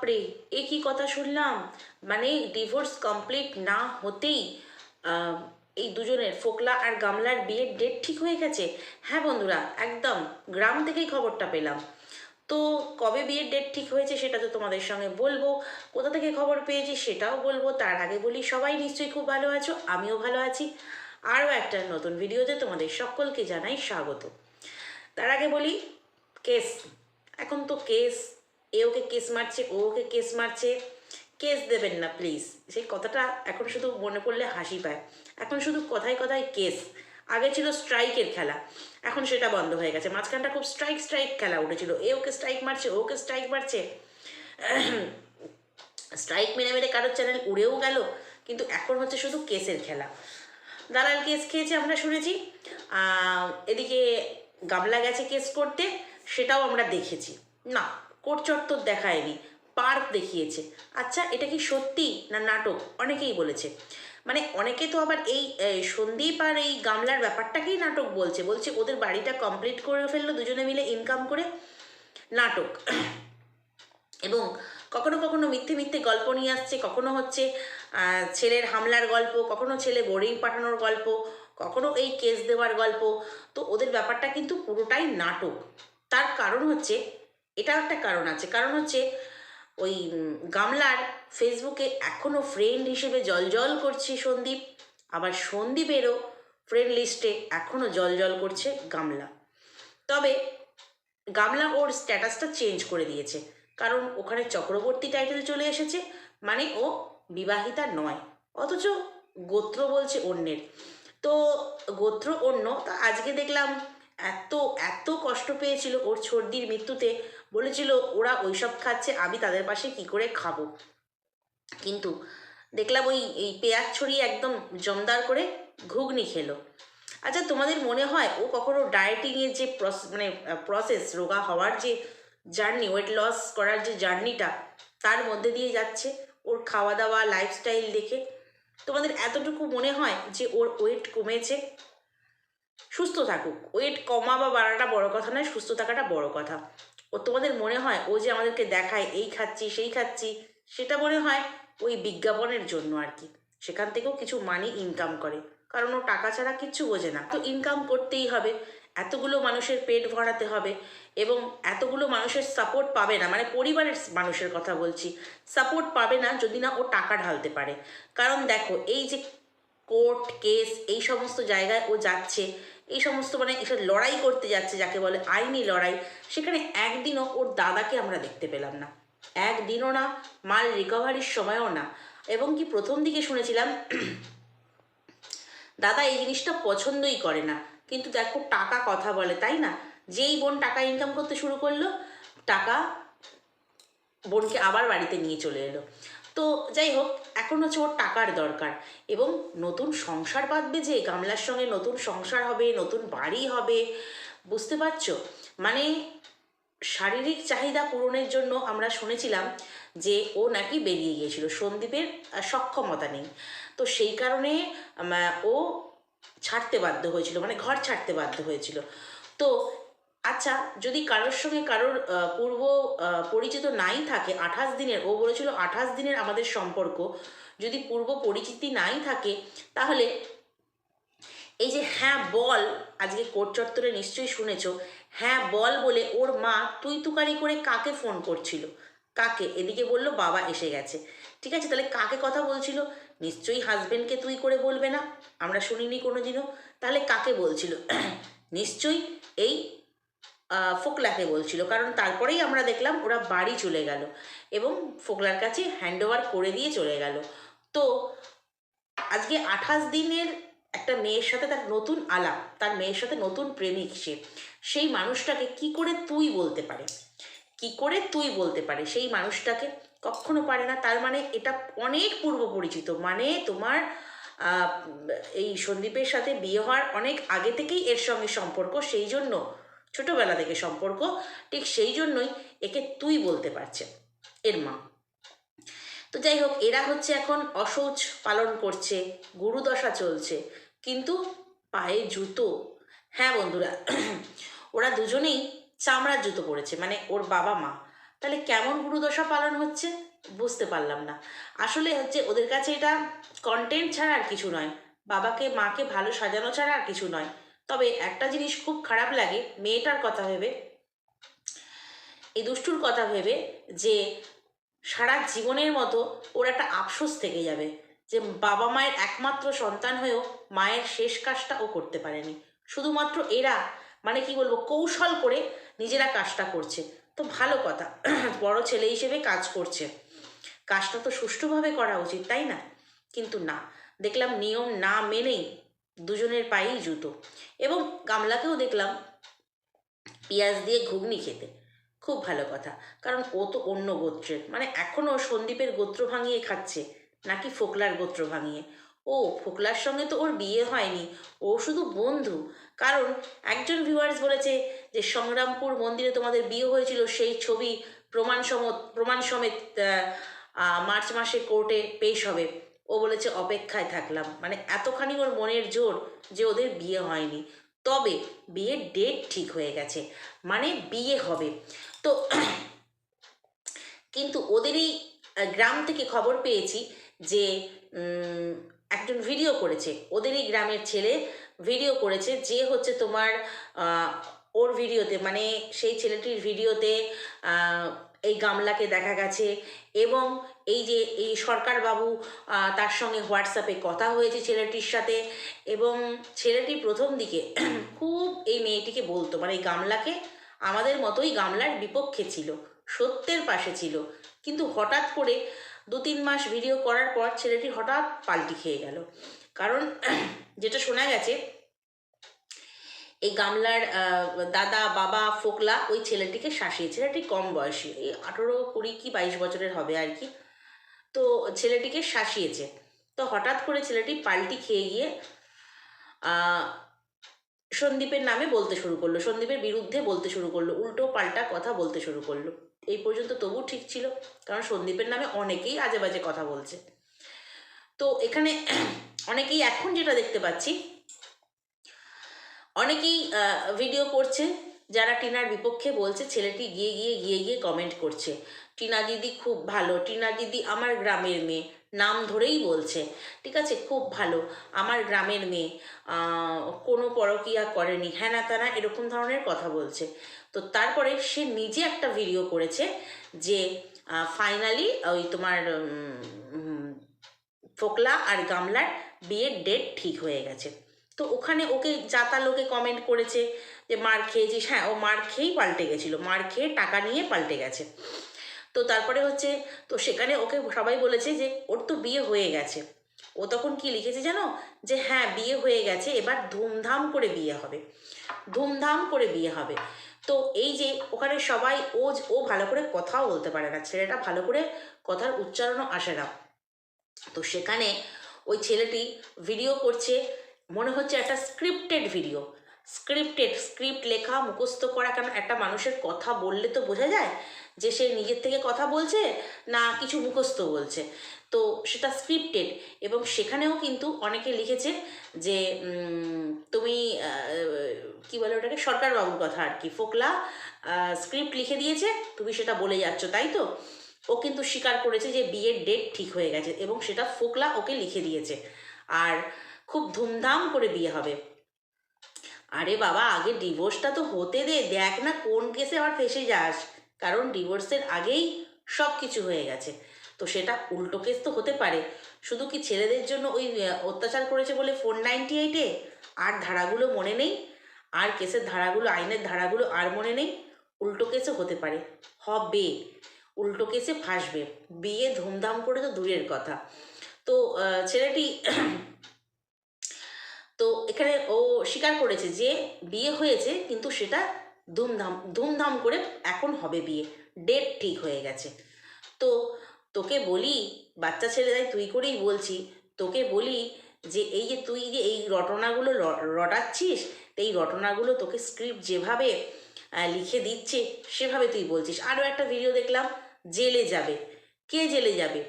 বাপরে, এ কি কথা শুনলাম? মানে ডিভোর্স কমপ্লিট না হতেই এই দুজনের ফোকলা আর গামলার বিয়ের ডেট ঠিক হয়ে গেছে। হ্যাঁ বন্ধুরা, একদম, গ্রাম থেকেই খবরটা পেলাম। তো কবে বিয়ের ডেট ঠিক হয়েছে সেটা তো তোমাদের সঙ্গে বলব। কোথা থেকে খবর পেয়েছি সেটাও বলব। তার আগে বলি, সবাই নিশ্চয়ই খুব ভালো আছো, আমিও ভালো আছি। আরও একটা নতুন ভিডিওতে তোমাদের সকলকে জানাই স্বাগত। তার আগে বলি, কেস। এখন তো কেস এ ওকে কেস মারছে, ও ওকে কেস মারছে, কেস দেবেন না প্লিজ সেই কথাটা এখন শুধু মনে পড়লে হাসি পায়। এখন শুধু কথায় কথায় কেস। আগে ছিল স্ট্রাইকের খেলা, এখন সেটা বন্ধ হয়ে গেছে। মাঝখানটা খুব স্ট্রাইক স্ট্রাইক খেলা উঠেছিল। এ ওকে স্ট্রাইক মারছে ওকে স্ট্রাইক মারছে। স্ট্রাইক মেরে মেরে কারোর চ্যানেল উড়েও গেল, কিন্তু এখন হচ্ছে শুধু কেসের খেলা। দালাল কেস খেয়েছে আমরা শুনেছি। এদিকে গামলা গেছে কেস করতে, সেটাও আমরা দেখেছি। না কোর্ট চত্বর দেখায়নি, পার্ক দেখিয়েছে। আচ্ছা এটা কি সত্যি না নাটক? অনেকেই বলেছে। মানে অনেকে তো আবার এই সন্দীপ আর এই গামলার ব্যাপারটাকেই নাটক বলছে। বলছে ওদের বাড়িটা কমপ্লিট করে ফেলল, দুজনে মিলে ইনকাম করে। নাটক। এবং কখনো কখনো মিথ্যে মিথ্যে গল্প নিয়ে আসছে, কখনো হচ্ছে ছেলের হামলার গল্প, কখনো ছেলে বোর্ডিং পাঠানোর গল্প, কখনো এই কেস দেওয়ার গল্প। তো ওদের ব্যাপারটা কিন্তু পুরোটাই নাটক। তার কারণ হচ্ছে এটা একটা কারণ আছে। কারণ হচ্ছে ওই গামলার ফেসবুকে এখনও ফ্রেন্ড হিসেবে জলজল করছে সন্দীপ। আবার সন্দীপেরও ফ্রেন্ড লিস্টে এখনও জলজল করছে গামলা। তবে গামলা ওর স্ট্যাটাসটা চেঞ্জ করে দিয়েছে। কারণ ওখানে চক্রবর্তী টাইটেল চলে এসেছে মানে ও বিবাহিতা নয়। অথচ গোত্র বলছে অন্যের। তো গোত্র অন্য, তা আজকে দেখলাম এত এত কষ্ট পেয়েছিল ওর সর্দির মৃত্যুতে। বলেছিল, ওরা ওইসব খাচ্ছে, আমি তাদের পাশে কি করে খাব? কিন্তু দেখলাম ওই, এই পেঁয়াজ ছড়িয়ে একদম জমদার করে ঘুগনি খেলো। আচ্ছা তোমাদের মনে হয় ও কখনো ডায়েটিংয়ের যে মানে প্রসেস রোগা হওয়ার যে জার্নি ওয়েট লস করার যে জার্নিটা তার মধ্যে দিয়ে যাচ্ছে ওর খাওয়া দাওয়া লাইফস্টাইল দেখে? তোমাদের এতটুকু মনে হয় যে ওর ওয়েট কমেছে? সুস্থ থাকুক। ওয়েট কমা বা বাড়াটা বড় কথা নয়, সুস্থ থাকাটা বড় কথা। ও তোমাদের মনে হয় ও যে আমাদেরকে দেখায়, এই খাচ্ছি, সেই খাচ্ছি, সেটা মনে হয় ওই বিজ্ঞাপনের জন্য আর কি। সেখান থেকেও কিছু মানি ইনকাম করে। কারণ ও টাকা ছাড়া কিচ্ছু বোঝে না। তো ইনকাম করতেই হবে, এতগুলো মানুষের পেট ভরাতে হবে এবং এতগুলো মানুষের সাপোর্ট পাবে না। মানে পরিবারের মানুষের কথা বলছি সাপোর্ট পাবে না যদি না ও টাকা ঢালতে পারে। কারণ দেখো, এই যে কোর্ট কেস এই সমস্ত জায়গায় ও যাচ্ছে এই সমস্ত মানে এসব লড়াই করতে যাচ্ছে যাকে বলে আইনি লড়াই, সেখানে একদিনও ওর দাদাকে আমরা দেখতে পেলাম না। একদিনও না, মাল রিকভারির সময়ও না। এবং কি প্রথম দিকে শুনেছিলাম, দাদা এই জিনিসটা পছন্দই করে না। কিন্তু দেখো টাকা কথা বলে, তাই না? যেই বোন টাকা ইনকাম করতে শুরু করল, টাকা বোনকে আবার বাড়িতে নিয়ে চলে এলো। তো যাই হোক, এখন হচ্ছে ওর টাকার দরকার এবং নতুন সংসার বাঁধবে যে গামলার সঙ্গে নতুন সংসার হবে, নতুন বাড়ি হবে, বুঝতে পারছ? মানে শারীরিক চাহিদা পূরণের জন্য আমরা শুনেছিলাম যে ও নাকি বেরিয়ে গিয়েছিল, সন্দীপের সক্ষমতা নেই। তো সেই কারণে ও ছাড়তে বাধ্য হয়েছিল মানে ঘর ছাড়তে বাধ্য হয়েছিল। তো আচ্ছা যদি কারোর সঙ্গে কারোর পূর্ব পরিচিত নাই থাকে, আঠাশ দিনের, ও বলেছিল আঠাশ দিনের আমাদের সম্পর্ক, যদি পূর্ব পরিচিতি নাই থাকে, তাহলে এই যে হ্যাঁ বল, আজকে কোর্ট চত্বরে নিশ্চয়ই শুনেছ হ্যাঁ বল বলে ওর মা তুই তুকারি করে কাকে ফোন করছিল? কাকে? এদিকে বলল, বাবা এসে গেছে। ঠিক আছে, তাহলে কাকে কথা বলছিল? নিশ্চয়ই হাজবেন্ডকে তুই করে বলবে না? আমরা শুনিনি কোনো দিনও তাহলে কাকে বলছিল? নিশ্চয়ই এই ফোকলাকে বলছিল। কারণ তারপরেই আমরা দেখলাম ওরা বাড়ি চলে গেল এবং ফোকলার কাছে হ্যান্ড ওভার করে দিয়ে চলে গেল। তো আজকে আঠাশ দিনের একটা মেয়ের সাথে তার নতুন আলাপ, তার মেয়ের সাথে নতুন প্রেমিক সে, সেই মানুষটাকে কি করে তুই বলতে পারে? কি করে তুই বলতে পারে? সেই মানুষটাকে কখনো পারে না। তার মানে এটা অনেক পূর্ব পরিচিত। মানে তোমার এই সন্দীপের সাথে বিয়ে হওয়ার অনেক আগে থেকেই এর সঙ্গে সম্পর্ক, সেই জন্য ছোটবেলা থেকে সম্পর্ক, ঠিক সেই জন্যই একে তুই বলতে পারছে, এর মা। তো যাই হোক, এরা হচ্ছে এখন অশৌচ পালন করছে, গুরুদশা চলছে, কিন্তু পায়ে জুতো। হ্যাঁ বন্ধুরা, ওরা দুজনেই চামড়ার জুতো পরেছে মানে ওর বাবা মা। তাহলে কেমন গুরুদশা পালন হচ্ছে বুঝতে পারলাম না। আসলে হচ্ছে ওদের কাছে এটা কন্টেন্ট ছাড়া আর কিছু নয়, বাবাকে, মাকে ভালো সাজানো ছাড়া আর কিছু নয়। তবে একটা জিনিস খুব খারাপ লাগে, মেয়েটার কথা ভেবে, এই দুষ্টুর কথা ভেবে যে সারা জীবনের মতো ওর একটা আফসোস থেকে যাবে যে বাবা মায়ের একমাত্র সন্তান হয়েও মায়ের শেষ কাজটা ও করতে পারেনি। শুধুমাত্র এরা মানে কি বলব, কৌশল করে নিজেরা কাজটা করছে। তো ভালো কথা, বড় ছেলে হিসেবে কাজ করছে। কাজটা তো সুষ্ঠুভাবে করা উচিত, তাই না? কিন্তু না, দেখলাম নিয়ম না মেনেই দুজনের পায়েই জুতো এবং গামলাকেও দেখলাম পেঁয়াজ দিয়ে ঘুগনি খেতে। খুব ভালো কথা, কারণ ও তো অন্য গোত্রের। মানে এখনও সন্দীপের গোত্র ভাঙিয়ে খাচ্ছে, নাকি ফোকলার গোত্র ভাঙিয়ে? ও, ফোকলার সঙ্গে তো ওর বিয়ে হয়নি, ও শুধু বন্ধু। কারণ একজন ভিউয়ার্স বলেছে যে, সংগ্রামপুর মন্দিরে তোমাদের বিয়ে হয়েছিল সেই ছবি প্রমাণ সমত প্রমাণ সমেত মার্চ মাসে কোর্টে পেশ হবে। ও বলেছে, অপেক্ষায় থাকলাম। মানে এতখানি ওর মনের জোর যে ওদের বিয়ে হয়নি। তবে বিয়ের ডেট ঠিক হয়ে গেছে মানে বিয়ে হবে। তো কিন্তু ওদেরই গ্রাম থেকে খবর পেয়েছি যে একজন ভিডিও করেছে। ওদেরই গ্রামের ছেলে ভিডিও করেছে যে হচ্ছে তোমার ওর ভিডিওতে মানে সেই ছেলেটির ভিডিওতে এই গামলাকে দেখা গেছে এবং এই যে এই সরকারবাবু তার সঙ্গে হোয়াটসঅ্যাপে কথা হয়েছে ছেলেটির সাথে এবং ছেলেটি প্রথম দিকে খুব এই মেয়েটিকে বলতো মানে এই গামলাকে আমাদের মতোই গামলার বিপক্ষে ছিল, সত্যের পাশে ছিল। কিন্তু হঠাৎ করে দু তিন মাস ভিডিও করার পর ছেলেটি হঠাৎ পাল্টি খেয়ে গেল। কারণ যেটা শোনা গেছে এই গামলার দাদা, বাবা, ফোকলা ওই ছেলেটিকে শাসিয়ে, ছেলেটি কম বয়সী, এই আঠেরো কুড়ি কি বাইশ বছরের হবে আর কি। তো ছেলেটিকে শাসিয়েছে। তো হঠাৎ করে ছেলেটি পাল্টি খেয়ে গিয়ে সন্দীপের নামে বলতে শুরু করল, সন্দীপের বিরুদ্ধে বলতে শুরু করল, উল্টো পাল্টা কথা বলতে শুরু করল। এই পর্যন্ত তবু ঠিক ছিল, কারণ সন্দীপের নামে অনেকেই আজে বাজে কথা বলছে। তো এখানে অনেকেই এখন যেটা দেখতে পাচ্ছি অনেকেই ভিডিও করছে, যারা টিনার বিপক্ষে বলছে, ছেলেটি গিয়ে গিয়ে গিয়ে গিয়ে কমেন্ট করছে। টিনা দিদি খুব ভালো, টিনা দিদি আমার গ্রামের মেয়ে, নাম ধরেই বলছে। ঠিক আছে, খুব ভালো, আমার গ্রামের মেয়ে কোনো পরকিয়া করেনি, হ্যানা তানা এরকম ধরনের কথা বলছে। তো তারপরে সে নিজে একটা ভিডিও করেছে যে ফাইনালি ওই তোমার ফোকলা আর গামলার বিয়ের ডেট ঠিক হয়ে গেছে। তো ওখানে ওকে যাতা লোকে কমেন্ট করেছে যে মার খেয়েছিস হ্যাঁ ও মার খেয়েই পাল্টে গেছিল, মার খেয়ে টাকা নিয়ে পাল্টে গেছে। তো তারপরে হচ্ছে, তো সেখানে ওকে সবাই বলেছে যে ওর তো বিয়ে হয়ে গেছে। ও তখন কি লিখেছে জানো? যে হ্যাঁ বিয়ে হয়ে গেছে, এবার ধুমধাম করে বিয়ে হবে। ধুমধাম করে বিয়ে হবে। তো এই যে ওখানে সবাই ও ও ভালো করে কথাও বলতে পারে না, ছেলেটা ভালো করে কথার উচ্চারণও আসে না। তো সেখানে ওই ছেলেটি ভিডিও করছে মনে হচ্ছে একটা স্ক্রিপ্টেড ভিডিও স্ক্রিপ্টেড স্ক্রিপ্ট লেখা, মুখস্থ করা কারণ একটা মানুষের কথা বললে তো বোঝা যায় যে সে নিজের থেকে কথা বলছে না কিছু মুখস্থ বলছে। তো সেটা স্ক্রিপ্টেড এবং সেখানেও কিন্তু অনেকে লিখেছে যে তুমি কি বলে ওটাকে? সরকারবাবুর কথা আর কি, ফোকলা স্ক্রিপ্ট লিখে দিয়েছে, তুমি সেটা বলে যাচ্ছ, তাই তো? ও কিন্তু স্বীকার করেছে যে বিয়ের ডেট ঠিক হয়ে গেছে এবং সেটা ফোকলা ওকে লিখে দিয়েছে। আর খুব ধুমধাম করে বিয়ে হবে। আরে বাবা, আগে ডিভোর্সটা তো হতে দে, দেখ না কোন কেসে আবার ফেসে যাস। কারণ ডিভোর্সের আগেই সব কিছু হয়ে গেছে। তো সেটা উল্টো কেস তো হতে পারে। শুধু কি ছেলেদের জন্য ওই অত্যাচার করেছে বলে ফোর নাইনটি এইটে আর ধারাগুলো মনে নেই? আর কেসের ধারাগুলো, আইনের ধারাগুলো আর মনে নেই? উল্টো কেসে হতে পারে। হবে। উল্টো কেসে ফাঁসবে। বিয়ে ধুমধাম করে তো দূরের কথা। তো ছেলেটি এখানে ও স্বীকার করেছে যে বিয়ে হয়েছে, কিন্তু সেটা ধুমধাম ধুমধাম করে এখন হবে বিয়ে। ডেট ঠিক হয়ে গেছে। তো তোকে বলি, বাচ্চা ছেলে তাই তুই করেই বলছি, তোকে বলি যে এই যে তুই যে এই রটনাগুলো রটাচ্ছিস এই রটনাগুলো তোকে স্ক্রিপ্ট যেভাবে লিখে দিচ্ছে, সেভাবে তুই বলছিস। আরও একটা ভিডিও দেখলাম, জেলে যাবে। কে জেলে যাবে?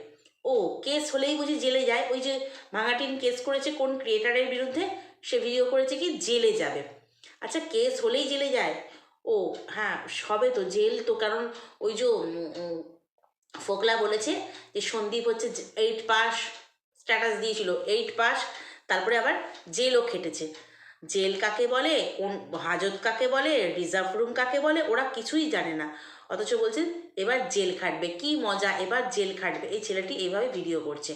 ও কেস হলেই বুঝি জেলে যায়। ওই যে ভাঙাটিন কেস করেছে কোন ক্রিয়েটারের বিরুদ্ধে? সে ভিডিও করেছে কি জেলে যাবে। আচ্ছা কেস হলেই জেলে যায়। ও হ্যাঁ সবে তো জেল তো, কারণ ওই যে ফোকলা বলেছে যে সন্দীপ হচ্ছে এইট পাস স্ট্যাটাস দিয়েছিল। এইট পাস তারপরে আবার জেলও খেটেছে। জেল কাকে বলে? কোন, হাজত কাকে বলে? রিজার্ভ রুম কাকে বলে? ওরা কিছুই জানে না। অথচ বলছে, এবার জেল খাটবে। কি মজা, এবার জেল খাটবে। এই ছেলেটি এইভাবে ভিডিও করছে।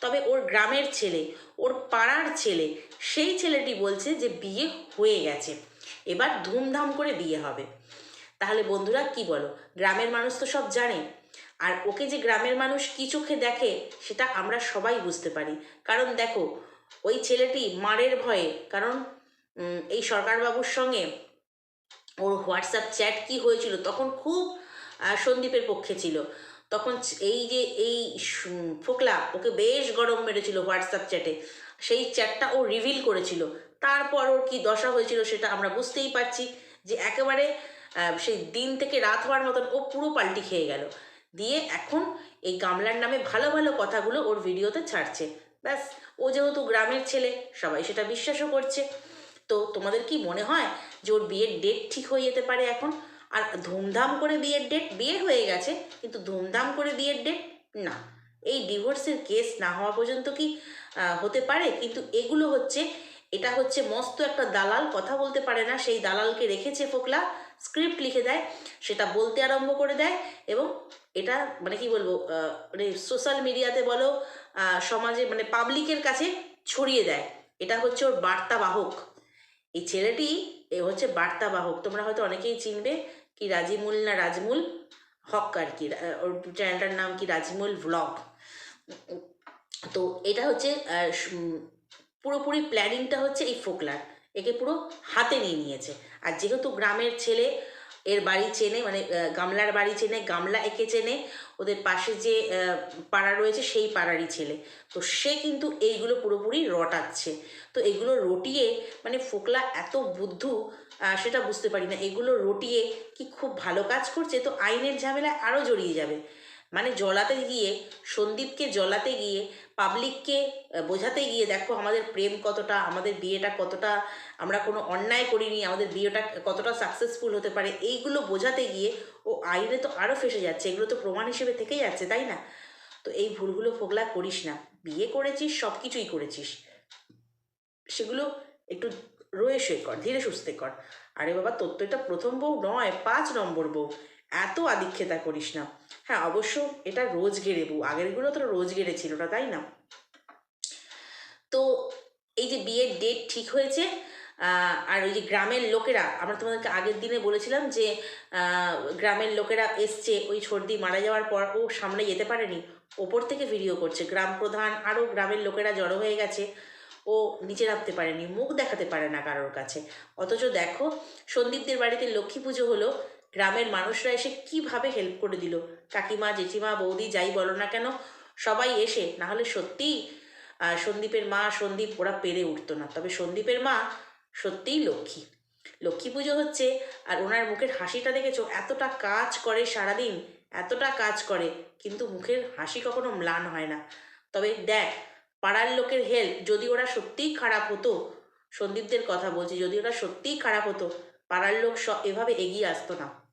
তবে ওর গ্রামের ছেলে, ওর পাড়ার ছেলে, সেই ছেলেটি বলছে যে বিয়ে হয়ে গেছে। এবার ধুমধাম করে বিয়ে হবে। তাহলে বন্ধুরা কি বলো? গ্রামের মানুষ তো সব জানে। আর ওকে যে গ্রামের মানুষ কি চোখে দেখে, সেটা আমরা সবাই বুঝতে পারি। কারণ দেখো, ওই ছেলেটি মারের ভয়ে, কারণ এই সরকারবাবুর সঙ্গে ওর হোয়াটসঅ্যাপ চ্যাট কি হয়েছিল, তখন খুব সন্দীপের পক্ষে ছিল। তখন এই যে, এই ফোকলা ওকে বেশ গরম মেরেছিল হোয়াটসঅ্যাপ চ্যাটে। সেই চ্যাটটা ও রিভিল করেছিল। তারপর ওর কি দশা হয়েছিল সেটা আমরা বুঝতেই পারছি যে একেবারে সেই দিন থেকে রাত হওয়ার মতন ও পুরো পাল্টি খেয়ে গেল। দিয়ে এখন এই গামলার নামে ভালো ভালো কথাগুলো ওর ভিডিওতে ছাড়ছে। ব্যাস, ও যেহেতু গ্রামের ছেলে, সবাই সেটা বিশ্বাসও করছে। তো তোমাদের কি মনে হয় যে ওর বিয়ের ডেট ঠিক হয়ে যেতে পারে এখন? আর ধুমধাম করে বিয়ের ডেট বিয়ে হয়ে গেছে, কিন্তু ধুমধাম করে বিয়ের ডেট না। এই ডিভোর্সের কেস না হওয়া পর্যন্ত কি হতে পারে? কিন্তু এগুলো হচ্ছে, এটা হচ্ছে মস্ত একটা দালাল, কথা বলতে পারে না, সেই দালালকে রেখেছে ফোকলা স্ক্রিপ্ট লিখে দেয়, সেটা বলতে আরম্ভ করে দেয়, এবং এটা মানে কি বলব মানে সোশ্যাল মিডিয়াতে বলো সমাজে মানে পাবলিকের কাছে ছড়িয়ে দেয়। এটা হচ্ছে ওর বার্তাবাহক। এই ছেলেটি, এ হচ্ছে বার্তাবাহক। তোমরা হয়তো অনেকেই চিনবে কি, রাজিমুল না রাজমুল? হক আর কি ওর চ্যানেলটার নাম কি, রাজমুল ভ্লগ তো এটা হচ্ছে পুরোপুরি প্ল্যানিংটা হচ্ছে এই ফোকলার। একে পুরো হাতে নিয়ে নিয়েছে। আর যেহেতু গ্রামের ছেলে, এর বাড়ি চেনে মানে গামলার বাড়ি চেনে, গামলা একে চেনে, ওদের পাশে যে পাড়া রয়েছে সেই পাড়ারই ছেলে। তো সে কিন্তু এইগুলো পুরোপুরি রটাচ্ছে। তো এগুলো রটিয়ে মানে ফোকলা এত বুদ্ধু সেটা বুঝতে পারি না। এগুলো রটিয়ে কি খুব ভালো কাজ করছে? তো আইনের ঝামেলায় আরও জড়িয়ে যাবে। মানে জলাতে গিয়ে, সন্দীপকে জলাতে গিয়ে পাবলিককে বোঝাতে গিয়ে, দেখো আমাদের প্রেম কতটা, আমাদের বিয়েটা কতটা, আমরা কোনো অন্যায় করিনি, আমাদের বিয়েটা কতটা সাকসেসফুল হতে পারে, এইগুলো বোঝাতে গিয়ে, ও আইনে তো আরও ফেসে যাচ্ছে। এগুলো তো প্রমাণ হিসেবে থেকে যাচ্ছে, তাই না? তো এই ভুলগুলো ফোগলা করিস না। বিয়ে করেছিস সব কিছুই করেছিস। সেগুলো একটু রয়ে কর, ধীরে সুস্থে কর। আরে বাবা, তোর তো এটা প্রথম বউ নয়, পাঁচ নম্বর বউ। এত আদিক্ষেতা করিস না। হ্যাঁ অবশ্য এটা রোজ গেড়ে বউ। আগেরগুলো তো রোজ গেড়ে ছিল না, তাই না? তো এই যে বিয়ের ডেট ঠিক হয়েছে আর ওই যে গ্রামের লোকেরা, আমরা তোমাদেরকে আগের দিনে বলেছিলাম যে গ্রামের লোকেরা এসছে, ওই সর্দি মারা যাওয়ার পর ও সামনে যেতে পারেনি। ওপর থেকে ভিডিও করছে। গ্রাম প্রধান আরও গ্রামের লোকেরা জড়ো হয়ে গেছে। ও নিচে নামতে পারেনি, মুখ দেখাতে পারে না কারোর কাছে। অথচ দেখো, সন্দীপদের বাড়িতে লক্ষ্মী পুজো হলো, গ্রামের মানুষরা এসে কীভাবে হেল্প করে দিল? কাকিমা, জেঠিমা, বৌদি যাই বলো না কেন, সবাই এসে, না হলে সত্যিই সন্দীপের মা, সন্দীপ, ওরা পেরে উঠতো না। তবে সন্দীপের মা সত্যিই লক্ষ্মী। লক্ষ্মী পুজো হচ্ছে, আর ওনার মুখের হাসিটা দেখেছ? এতটা কাজ করে সারাদিন, এতটা কাজ করে, কিন্তু মুখের হাসি কখনো ম্লান হয় না। তবে দেখ পাড়ার লোকের হেল্প যদি ওরা সত্যিই খারাপ হতো, সন্দীপদের কথা বলছি, যদি ওরা সত্যিই খারাপ হতো, পাড়ার লোক এভাবে এগিয়ে আসতো না।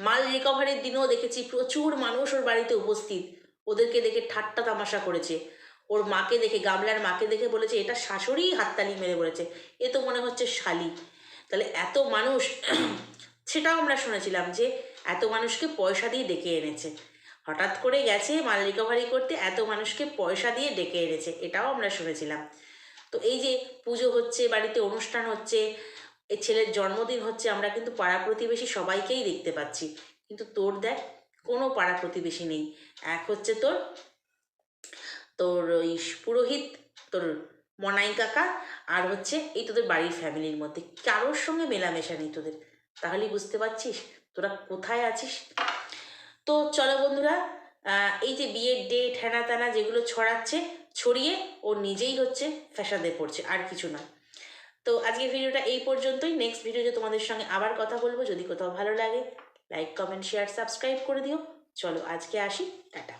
মাল রিকভারির দিনেও দেখেছি প্রচুর মানুষ ওর বাড়িতে উপস্থিত। ওদেরকে দেখে ঠাট্টা তামাশা করেছে। ওর মাকে দেখে, গামলার মাকে দেখে বলেছে, এটা শাশুড়িই হাততালি মেরে বলেছে। এ তো মনে হচ্ছে শালি। তাহলে এত মানুষ, সেটাও আমরা শুনেছিলাম যে, এত মানুষকে পয়সা দিয়ে ডেকে এনেছে। হঠাৎ করে গেছে মাল রিকভারি করতে এত মানুষকে পয়সা দিয়ে ডেকে এনেছে, এটাও আমরা শুনেছিলাম। তো এই যে পুজো হচ্ছে, বাড়িতে অনুষ্ঠান হচ্ছে এই ছেলের জন্মদিন হচ্ছে, আমরা কিন্তু পাড়া প্রতিবেশী সবাইকেই দেখতে পাচ্ছি। কিন্তু তোর দেখ, কোনো পাড়া প্রতিবেশী নেই। এক হচ্ছে তোর তোর ওই পুরোহিত, তোর মনাই কাকা, আর হচ্ছে এই তোদের বাড়ির ফ্যামিলির মধ্যে। কারোর সঙ্গে মেলামেশা নেই তোদের। তাহলেই বুঝতে পারছিস? তোরা কোথায় আছিস? তো চলো বন্ধুরা এই যে বিয়ের ডেট হ্যানা ত্যানা যেগুলো ছড়াচ্ছে, ছড়িয়ে ও নিজেই হচ্ছে ফ্যাশাদে পড়ছে, আর কিছু না। তো আজকের ভিডিওটা এই পর্যন্তই। নেক্সট ভিডিওতে তোমাদের সঙ্গে আবার কথা বলব। যদি কোথাও ভালো লাগে লাইক কমেন্ট শেয়ার সাবস্ক্রাইব করে দিও। চলো আজকে আসি। টাটা।